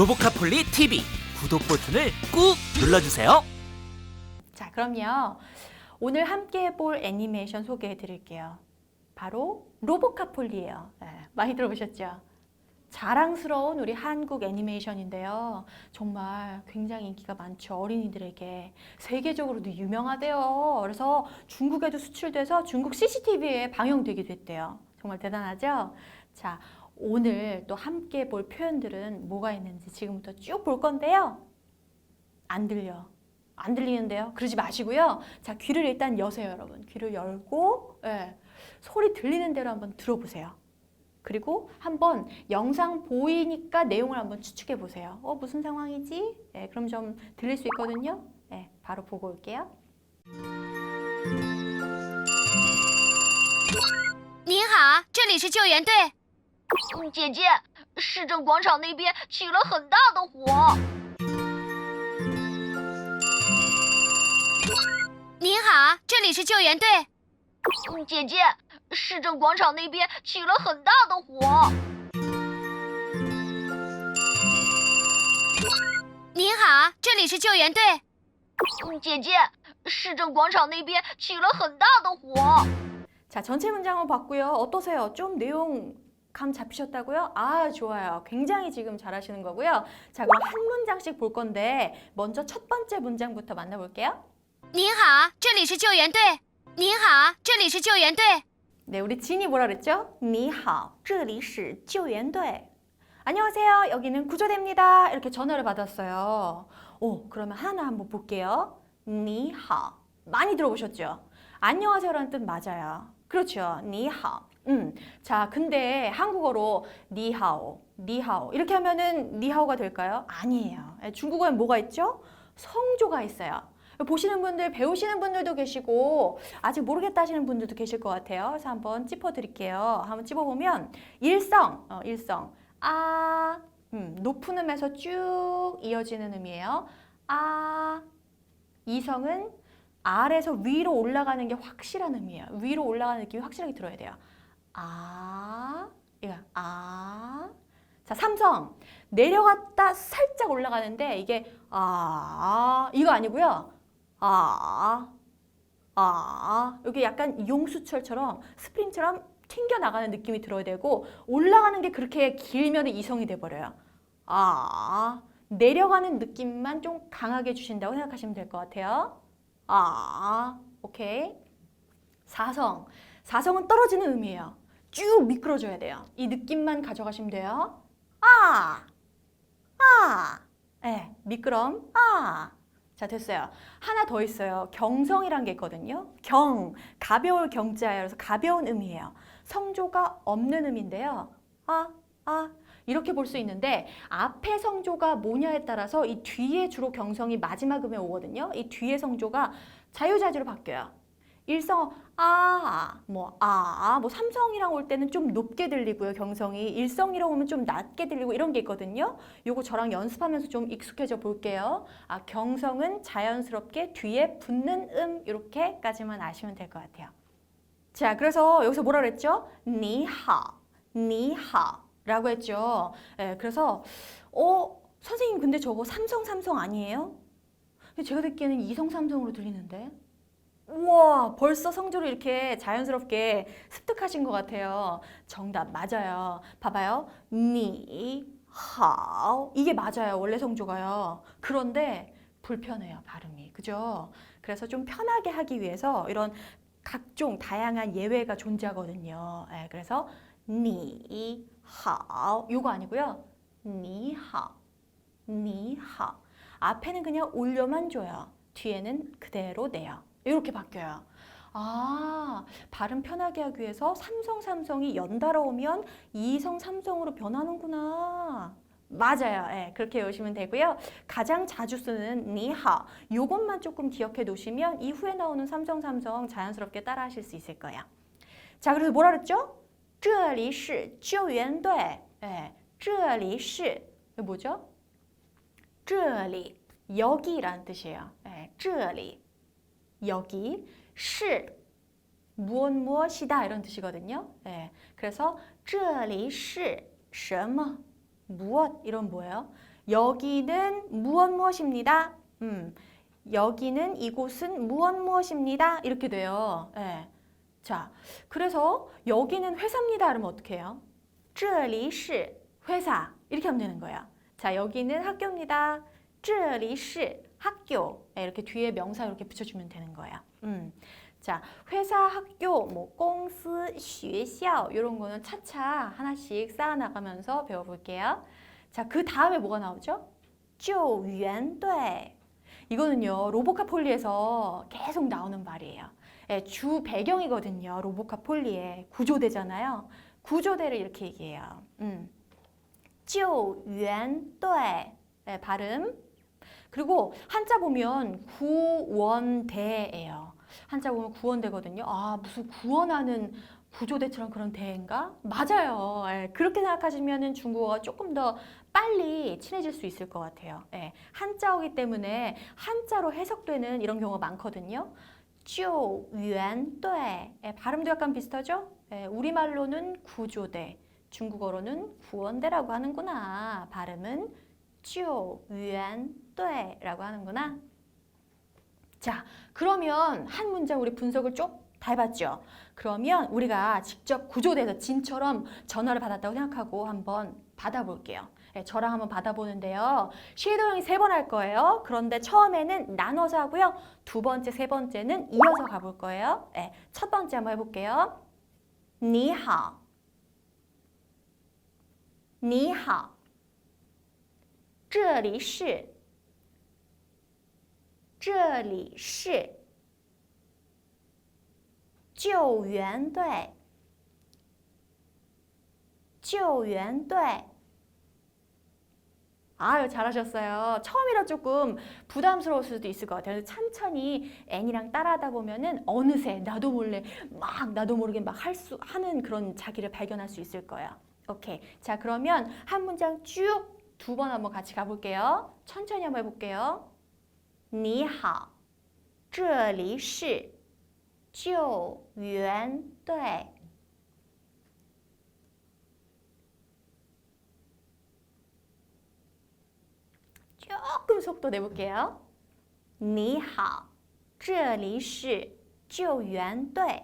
로보카폴리 TV 구독 버튼을 꾹 눌러주세요. 자, 그럼요. 오늘 함께 해볼 애니메이션 소개해 드릴게요. 바로 로보카폴리예요. 네, 많이 들어보셨죠? 자랑스러운 우리 한국 애니메이션인데요. 정말 굉장히 인기가 많죠. 어린이들에게. 세계적으로도 유명하대요. 그래서 중국에도 수출돼서 중국 CCTV에 방영되기도 했대요. 정말 대단하죠? 자, 오늘 또 함께 볼 표현들은 뭐가 있는지 지금부터 쭉 볼 건데요. 안 들려. 안 들리는데요. 그러지 마시고요. 자, 귀를 일단 여세요, 여러분. 귀를 열고, 예, 소리 들리는 대로 한번 들어보세요. 그리고 한번 영상 보이니까 내용을 한번 추측해 보세요. 어, 무슨 상황이지? 예, 그럼 좀 들릴 수 있거든요. 예, 바로 보고 올게요. 您好，这里是救援队。 嗯姐姐，市政广场那边起了很大的火。您好，这里是救援队。嗯姐姐，市政广场那边起了很大的火。您好，这里是救援队。嗯姐姐，市政广场那边起了很大的火。 자, 전체 문장을 봤고요. 어떠세요? 좀 내용 감 잡히셨다고요? 아, 좋아요. 굉장히 지금 잘하시는 거고요. 자, 그럼 한 문장씩 볼 건데 먼저 첫 번째 문장부터 만나볼게요. 您好，这里是救援队。您好，这里是救援队。 네, 우리 진이 뭐라 그랬죠? 你好,这里是救援队. 안녕하세요. 여기는 구조대입니다. 이렇게 전화를 받았어요. 오, 그러면 하나 한번 볼게요. 你好. 많이 들어보셨죠? 안녕하세요라는 뜻 맞아요. 그렇죠. 你好. 음, 자, 근데 한국어로 니하오, 니하오 이렇게 하면은 니하오가 될까요? 아니에요. 예, 중국어엔 뭐가 있죠? 성조가 있어요. 보시는 분들, 배우시는 분들도 계시고 아직 모르겠다 하시는 분들도 계실 것 같아요. 그래서 한번 짚어 드릴게요. 한번 짚어 보면 일성, 어, 일성, 아, 음, 높은 음에서 쭉 이어지는 음이에요. 아, 이성은 아래에서 위로 올라가는 게 확실한 음이에요. 위로 올라가는 느낌이 확실하게 들어야 돼요. 아, 이거 아. 자, 삼성 내려갔다 살짝 올라가는데 이게 아, 이거 아니고요. 아, 아, 여기 약간 용수철처럼 스프링처럼 튕겨 나가는 느낌이 들어야 되고 올라가는 게 그렇게 길면 이성이 돼 버려요. 아, 내려가는 느낌만 좀 강하게 주신다고 생각하시면 될 것 같아요. 아, 오케이. 사성. 사성은 떨어지는 음이에요. 쭉 미끄러져야 돼요. 이 느낌만 가져가시면 돼요. 아, 아, 네, 미끄럼, 아. 자, 됐어요. 하나 더 있어요. 경성이란 게 있거든요. 경, 가벼울 경자예요. 그래서 가벼운 음이에요. 성조가 없는 음인데요. 아, 아. 이렇게 볼 수 있는데 앞에 성조가 뭐냐에 따라서 이 뒤에 주로 경성이 마지막 음에 오거든요. 이 뒤에 성조가 자유자재로 바뀌어요. 일성 아, 뭐 아, 뭐 삼성이랑 올 때는 좀 높게 들리고요. 경성이 일성이랑 오면 좀 낮게 들리고 이런 게 있거든요. 요거 저랑 연습하면서 좀 익숙해져 볼게요. 아, 경성은 자연스럽게 뒤에 붙는 음 이렇게까지만 아시면 될 것 같아요. 자, 그래서 여기서 뭐라 그랬죠? 니하, 니하 라고 했죠. 예, 그래서 어, 선생님 근데 저거 삼성 삼성 아니에요? 제가 듣기에는 이성 삼성으로 들리는데. 우와, 벌써 성조를 이렇게 자연스럽게 습득하신 것 같아요. 정답 맞아요. 봐봐요. 니, 하오. 이게 맞아요. 원래 성조가요. 그런데 불편해요. 발음이. 그죠? 그래서 좀 편하게 하기 위해서 이런 각종 다양한 예외가 존재하거든요. 예, 그래서 니, 하오. 요거 아니고요. 니, 하오. 니, 하오. 앞에는 그냥 올려만 줘요. 뒤에는 그대로 내요. 이렇게 바뀌어요. 아, 발음 편하게 하기 위해서 삼성 삼성이 연달아 오면 이성 삼성으로 변하는구나. 맞아요. 예, 그렇게 외우시면 되고요. 가장 자주 쓰는 니하 요것만 조금 기억해 놓으시면 이후에 나오는 삼성 삼성 자연스럽게 따라 하실 수 있을 거예요. 자, 그래서 뭐라 그랬죠? 这里是救援队. 예, 这里是 이거 뭐죠? 这里 여기라는 뜻이에요. 예, 这里 여기 是 무엇 무엇이다 이런 뜻이거든요. 예, 그래서 这里是什么 무엇 이런 뭐예요? 여기는 무엇 무엇입니다. 음, 여기는 이곳은 무엇 무엇입니다. 이렇게 돼요. 예. 자, 그래서 여기는 회사입니다. 그러면 어떻게 해요? 这里是 회사 이렇게 하면 되는 거예요. 자, 여기는 학교입니다. 这里是 학교 예, 이렇게 뒤에 명사 이렇게 붙여주면 되는 거예요. 음. 자, 회사, 학교, 뭐 공司, 学校 이런 거는 차차 하나씩 쌓아 나가면서 배워볼게요. 자, 그 다음에 뭐가 나오죠? 救援队 이거는요 로보카폴리에서 계속 나오는 말이에요. 예, 주 배경이거든요. 로보카폴리의 구조대잖아요. 구조대를 이렇게 얘기해요. 음. 救援队 예, 발음. 그리고 한자 보면 구원대예요. 한자 보면 구원대거든요. 아, 무슨 구원하는 구조대처럼 그런 대인가? 맞아요. 예, 그렇게 생각하시면 중국어가 조금 더 빨리 친해질 수 있을 것 같아요. 예, 한자어기 때문에 한자로 해석되는 이런 경우가 많거든요. 쭈,연,돼 예, 발음도 약간 비슷하죠? 예, 우리말로는 구조대, 중국어로는 구원대라고 하는구나. 발음은 쪼위안 队라고 하는구나. 자, 그러면 한 문장 우리 분석을 쭉 다 해봤죠? 그러면 우리가 직접 구조대에서 진처럼 전화를 받았다고 생각하고 한번 받아볼게요. 예, 저랑 한번 받아보는데요. 쉐도형이 세 번 할 거예요. 그런데 처음에는 나눠서 하고요. 두 번째, 세 번째는 이어서 가볼 거예요. 예, 첫 번째 한번 해볼게요. 你好,你好,这里是, 这里是救援队，救援队。 아유 잘하셨어요. 처음이라 조금 부담스러울 수도 있을 것 같아요. 그래서 천천히 N이랑 따라하다 보면은 어느새 나도 몰래 막 나도 모르게 막 할 수 하는 그런 자기를 발견할 수 있을 거예요. 오케이. 자 그러면 한 문장 쭉 두 번 한번 같이 가볼게요. 천천히 한번 해볼게요. 你好,这里是救援队。 조금 속도 내볼게요. 你好,这里是救援队.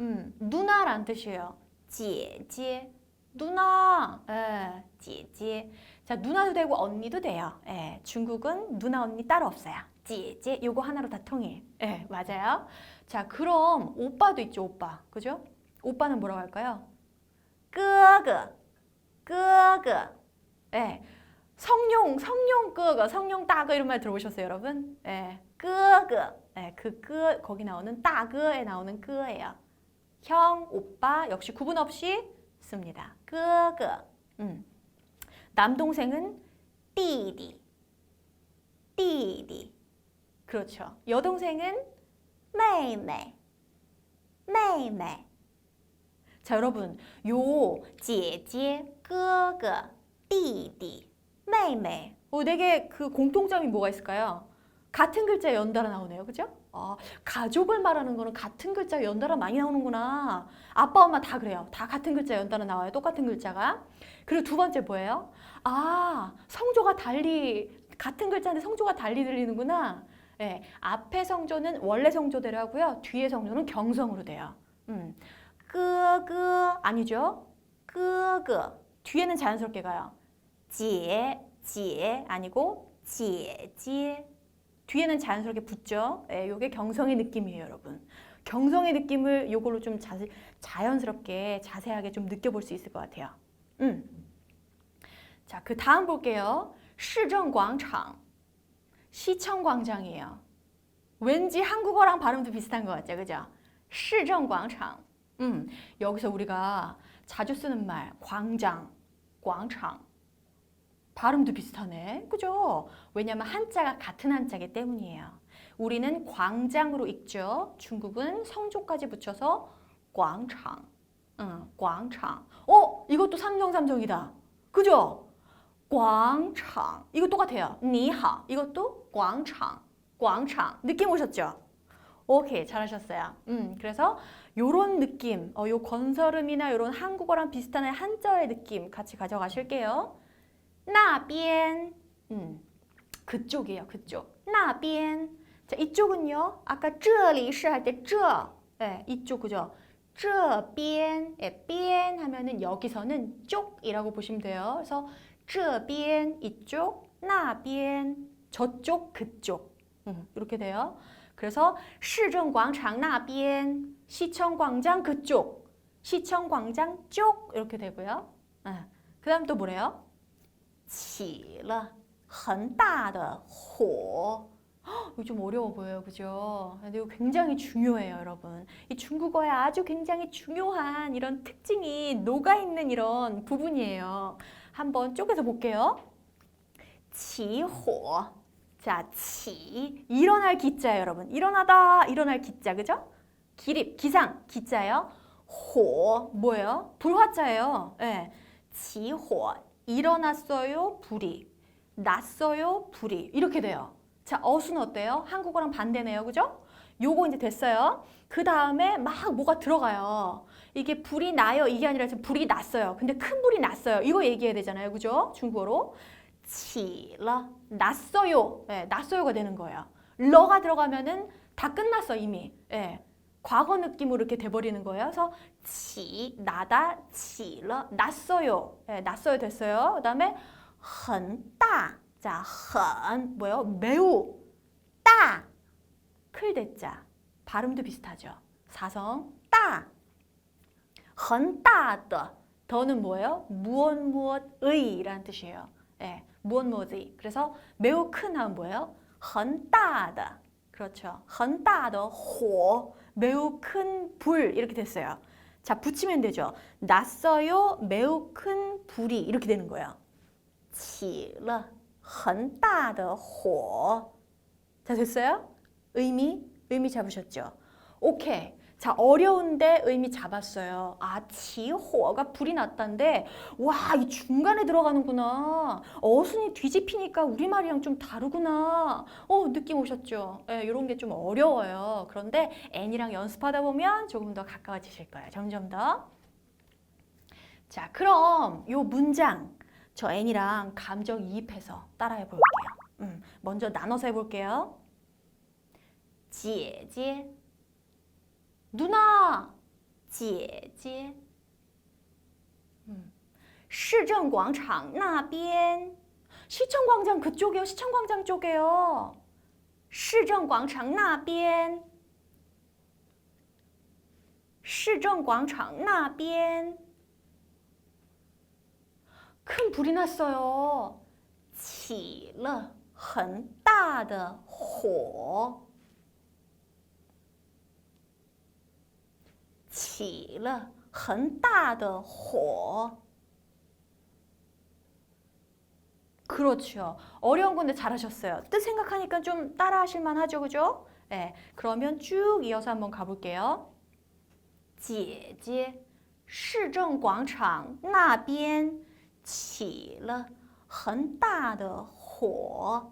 음, 누나란 뜻이에요. 지지 누나, 예, 지지. 자, 누나도 되고 언니도 돼요. 예, 중국은 누나 언니 따로 없어요. 지지 요거 하나로 다 통일. 예, 맞아요. 자, 그럼 오빠도 있죠, 오빠. 그죠? 오빠는 뭐라고 할까요? 끄그, 끄그. 예. 성룡, 성룡 끄그, 성룡 따그 이런 말 들어보셨어요, 여러분? 예. 끄그. 예, 그 끄, 거기 나오는 따그에 나오는 끄예요. 형, 오빠 역시 구분 없이 씁니다. 끄끄. 음. 남동생은 띠디. 띠디. 그렇죠. 여동생은 메이메. 메이메. 자, 여러분. 요 제제, 끄끄, 띠디, 메이메. 어, 되게 그 공통점이 뭐가 있을까요? 같은 글자 연달아 나오네요. 그죠? 아, 가족을 말하는 거는 같은 글자 연달아 많이 나오는구나. 아빠, 엄마 다 그래요. 다 같은 글자 연달아 나와요. 똑같은 글자가. 그리고 두 번째 뭐예요? 아, 성조가 달리, 같은 글자인데 성조가 달리 들리는구나. 예, 네, 앞에 성조는 원래 성조대로 하고요. 뒤에 성조는 경성으로 돼요. 음. 끄그 아니죠? 끄그 뒤에는 자연스럽게 가요. 지에 지에 아니고 지에 지에 뒤에는 자연스럽게 붙죠. 예, 요게 경성의 느낌이에요, 여러분. 경성의 느낌을 요걸로 좀 자세, 자연스럽게 자세하게 좀 느껴볼 수 있을 것 같아요. 음. 자, 그 다음 볼게요. 시정광장. 시청광장이에요. 왠지 한국어랑 발음도 비슷한 것 같죠, 그죠? 시정광장. 음, 여기서 우리가 자주 쓰는 말, 광장, 광장. 발음도 비슷하네. 그죠? 왜냐면 한자가 같은 한자기 때문이에요. 우리는 광장으로 읽죠. 중국은 성조까지 붙여서 광장. 응, 광장. 어, 이것도 삼성삼성이다. 그죠? 광장. 이거 똑같아요. 니하. 이것도 광장. 광장. 느낌 오셨죠? 오케이, 잘하셨어요. 음, 그래서 요런 느낌, 어, 요 건설음이나 요런 한국어랑 비슷한 한자의 느낌 같이 가져가실게요. 那边, 음, 그쪽이에요, 그쪽. 那边. 자, 이쪽은요. 아까 这里是 할 때 这, 예, 이쪽 그죠? 这边, 예, 边 하면은 여기서는 쪽이라고 보시면 돼요. 그래서 这边 이쪽, 那边 저쪽, 그쪽. 음, 이렇게 돼요. 그래서 市政广场那边 시청광장 그쪽 시청광장 쪽 이렇게 되고요. 아, 그다음 또 뭐래요? 起了很大的火 이거 좀 어려워 보여요, 그죠? 근데 이거 굉장히 중요해요, 여러분. 이 중국어에 아주 굉장히 중요한 이런 특징이 녹아 있는 이런 부분이에요. 한번 쪼개서 볼게요. 起火 자, 치 일어날 기자예요, 여러분. 일어나다, 일어날 기자, 그죠? 기립, 기상, 기자예요. 호 뭐예요? 불화자예요. 예. 지호 일어났어요, 불이. 났어요, 불이. 이렇게 돼요. 자, 어수는 어때요? 한국어랑 반대네요, 그죠? 요거 이제 됐어요. 그 다음에 막 뭐가 들어가요. 이게 불이 나요, 이게 아니라 지금 불이 났어요. 근데 큰 불이 났어요. 이거 얘기해야 되잖아요, 그죠? 중국어로. 起了 났어요. 예, 났어요가 되는 거예요. 러가 들어가면은 다 끝났어 이미. 예. 과거 느낌으로 이렇게 돼버리는 거예요. 그래서 起 나다 起了 났어요. 예, 났어요 됐어요. 그다음에 很大 자, 很 뭐요? 매우 大 클대자 발음도 비슷하죠. 사성 大 很大的 더는 뭐예요? 무엇 무엇의라는 뜻이에요. 예, 무엇 무엇의. 그래서 매우 큰 하면 뭐예요? 很大的. 그렇죠. 很大的火. 매우 큰 불. 이렇게 됐어요. 자, 붙이면 되죠. 났어요. 매우 큰 불이. 이렇게 되는 거예요. 起了很大的火. 자, 됐어요? 의미? 의미 잡으셨죠? 오케이. 자, 어려운데 의미 잡았어요. 아, 지호가 불이 났다는데, 와, 이 중간에 들어가는구나. 어순이 뒤집히니까 우리말이랑 좀 다르구나. 어, 느낌 오셨죠? 예, 이런 게 좀 어려워요. 그런데 N이랑 연습하다 보면 조금 더 가까워지실 거예요. 점점 더. 자, 그럼 요 문장 저 N이랑 감정 이입해서 따라해 볼게요. 음, 먼저 나눠서 해볼게요. 姐姐 누나, 姐姐. 음. 市政广场那边. 시청광장 그쪽이요. 시청광장 쪽이에요. 市政广场那边.市政广场那边. 큰 불이 났어요. 起了很大的火。 起了很大的火. 그렇죠. 어려운 건데 잘하셨어요. 뜻 생각하니까 좀 따라하실 만하죠, 그죠? 네, 그러면 쭉 이어서 한번 가볼게요. 姐姐,市政广场那边起了很大的火。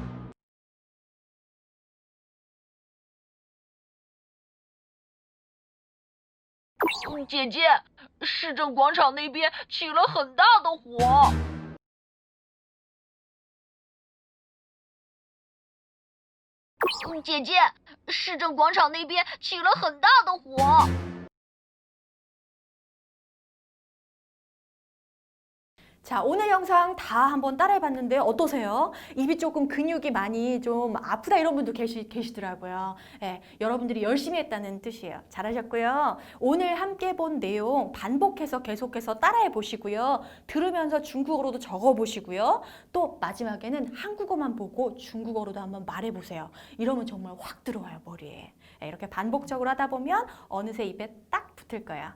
姐姐，市政广场那边起了很大的火。姐姐，市政广场那边起了很大的火。 자, 오늘 영상 다 한번 따라해 봤는데 어떠세요? 입이 조금 근육이 많이 좀 아프다 이런 분도 계시, 계시더라고요. 예, 여러분들이 열심히 했다는 뜻이에요. 잘하셨고요. 오늘 함께 본 내용 반복해서 계속해서 따라해 보시고요. 들으면서 중국어로도 적어 보시고요. 또 마지막에는 한국어만 보고 중국어로도 한번 말해 보세요. 이러면 정말 확 들어와요, 머리에. 예, 이렇게 반복적으로 하다 보면 어느새 입에 딱 붙을 거야.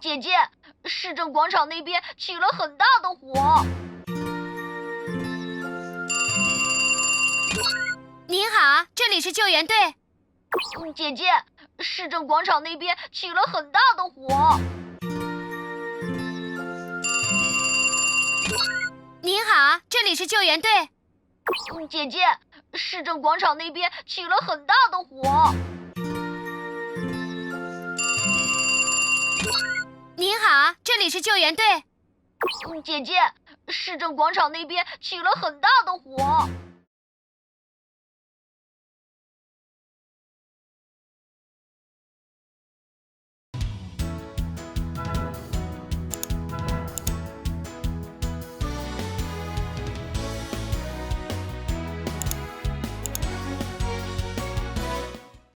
姐姐，市政广场那边起了很大的火。您好，这里是救援队。姐姐，市政广场那边起了很大的火。您好，这里是救援队。姐姐，市政广场那边起了很大的火。您好，这里是救援队。姐姐，市政广场那边起了很大的火。